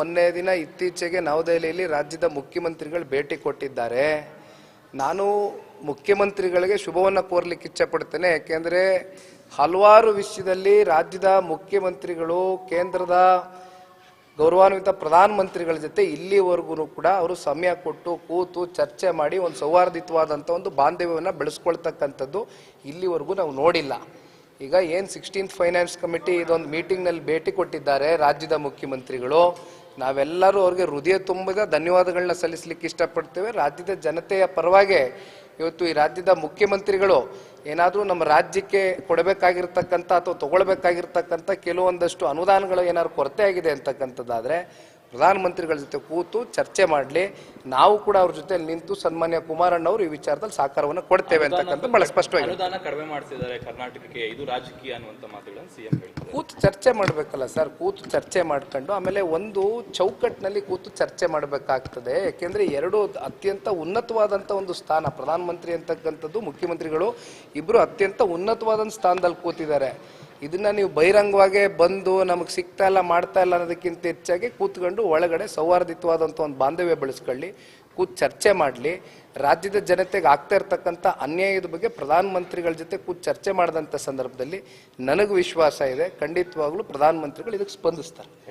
ಮೊನ್ನೆ ದಿನ ಇತ್ತೀಚೆಗೆ ನವದೆಹಲಿಯಲ್ಲಿ ರಾಜ್ಯದ ಮುಖ್ಯಮಂತ್ರಿಗಳು ಭೇಟಿ ಕೊಟ್ಟಿದ್ದಾರೆ. ನಾನು ಮುಖ್ಯಮಂತ್ರಿಗಳಿಗೆ ಶುಭವನ್ನು ಕೋರ್ಲಿಕ್ಕೆ ಇಚ್ಛಪಡ್ತೇನೆ. ಯಾಕೆಂದರೆ ಹಲವಾರು ವಿಷಯದಲ್ಲಿ ರಾಜ್ಯದ ಮುಖ್ಯಮಂತ್ರಿಗಳು, ಕೇಂದ್ರದ ಗೌರವಾನ್ವಿತ ಪ್ರಧಾನಮಂತ್ರಿಗಳ ಜೊತೆ ಇಲ್ಲಿವರೆಗೂ ಕೂಡ ಅವರು ಸಮಯ ಕೊಟ್ಟು ಕೂತು ಚರ್ಚೆ ಮಾಡಿ ಒಂದು ಸೌಹಾರ್ದಿತವಾದಂಥ ಒಂದು ಬಾಂಧವ್ಯವನ್ನು ಬೆಳೆಸ್ಕೊಳ್ತಕ್ಕಂಥದ್ದು ಇಲ್ಲಿವರೆಗೂ ನಾವು ನೋಡಿಲ್ಲ. ಈಗ ಏನು ಸಿಕ್ಸ್ಟೀನ್ತ್ ಫೈನಾನ್ಸ್ ಕಮಿಟಿ ಇದೊಂದು ಮೀಟಿಂಗ್ನಲ್ಲಿ ಭೇಟಿ ಕೊಟ್ಟಿದ್ದಾರೆ ರಾಜ್ಯದ ಮುಖ್ಯಮಂತ್ರಿಗಳು. ನಾವೆಲ್ಲರೂ ಅವ್ರಿಗೆ ಹೃದಯ ತುಂಬಿದ ಧನ್ಯವಾದಗಳನ್ನ ಸಲ್ಲಿಸಲಿಕ್ಕೆ ಇಷ್ಟಪಡ್ತೇವೆ. ರಾಜ್ಯದ ಜನತೆಯ ಪರವಾಗಿ ಇವತ್ತು ಈ ರಾಜ್ಯದ ಮುಖ್ಯಮಂತ್ರಿಗಳು ಏನಾದರೂ ನಮ್ಮ ರಾಜ್ಯಕ್ಕೆ ಕೊಡಬೇಕಾಗಿರ್ತಕ್ಕಂಥ ಅಥವಾ ತಗೊಳ್ಬೇಕಾಗಿರ್ತಕ್ಕಂಥ ಕೆಲವೊಂದಷ್ಟು ಅನುದಾನಗಳು ಏನಾದ್ರು ಕೊರತೆ ಆಗಿದೆ ಅಂತಕ್ಕಂಥದ್ದಾದರೆ ಪ್ರಧಾನಮಂತ್ರಿಗಳ ಜೊತೆ ಕೂತು ಚರ್ಚೆ ಮಾಡಲಿ ನಾವು ಕೂಡ ಅವ್ರ ಜೊತೆ ನಿಂತು ಸನ್ಮಾನ್ಯ ಕುಮಾರಣ್ಣ ಅವರು ಈ ವಿಚಾರದಲ್ಲಿ ಸಹಕಾರವನ್ನು ಕೊಡ್ತೇವೆ ಅಂತಕ್ಕಂಥ ಬಹಳ ಸ್ಪಷ್ಟವಾಗಿದೆ. ಅನುದಾನ ಕಡಿಮೆ ಮಾಡ್ತಿದ್ದಾರೆ ಕರ್ನಾಟಕಕ್ಕೆ ಇದು ರಾಜಕೀಯ ಅನ್ನುವಂತ ಮಾತುಗಳನ್ನು ಸಿಎಂ ಕೂತು ಚರ್ಚೆ ಮಾಡಬೇಕಲ್ಲ ಸರ್ ಕೂತು ಚರ್ಚೆ ಮಾಡ್ಕೊಂಡು ಆಮೇಲೆ ಒಂದು ಚೌಕಟ್ಟಿನಲ್ಲಿ ಕೂತು ಚರ್ಚೆ ಮಾಡಬೇಕಾಗ್ತದೆ. ಯಾಕೆಂದ್ರೆ ಎರಡು ಅತ್ಯಂತ ಉನ್ನತವಾದಂಥ ಒಂದು ಸ್ಥಾನ ಪ್ರಧಾನಮಂತ್ರಿ ಅಂತಕ್ಕಂಥದ್ದು ಮುಖ್ಯಮಂತ್ರಿಗಳು ಇಬ್ಬರು ಅತ್ಯಂತ ಉನ್ನತವಾದಂಥ ಸ್ಥಾನದಲ್ಲಿ ಕೂತಿದ್ದಾರೆ. ಇದನ್ನ ನೀವು ಬಹಿರಂಗವಾಗಿ ಬಂದು ನಮಗೆ ಸಿಗ್ತಾ ಇಲ್ಲ, ಮಾಡ್ತಾ ಇಲ್ಲ ಅನ್ನೋದಕ್ಕಿಂತ ಹೆಚ್ಚಾಗಿ ಕೂತ್ಕೊಂಡು ಒಳಗಡೆ ಸೌಹಾರ್ದಿತವಾದಂಥ ಒಂದು ಬಾಂಧವ್ಯ ಬೆಳೆಸ್ಕೊಳ್ಳಿ, ಕೂತ್ ಚರ್ಚೆ ಮಾಡಲಿ. ರಾಜ್ಯದ ಜನತೆಗೆ ಆಗ್ತಾ ಇರ್ತಕ್ಕಂಥ ಅನ್ಯಾಯದ ಬಗ್ಗೆ ಪ್ರಧಾನಮಂತ್ರಿಗಳ ಜೊತೆ ಕೂತ್ ಚರ್ಚೆ ಮಾಡಿದಂಥ ಸಂದರ್ಭದಲ್ಲಿ ನನಗೆ ವಿಶ್ವಾಸ ಇದೆ. ಖಂಡಿತವಾಗ್ಲೂ ಪ್ರಧಾನಮಂತ್ರಿಗಳು ಇದಕ್ಕೆ ಸ್ಪಂದಿಸ್ತಾರೆ.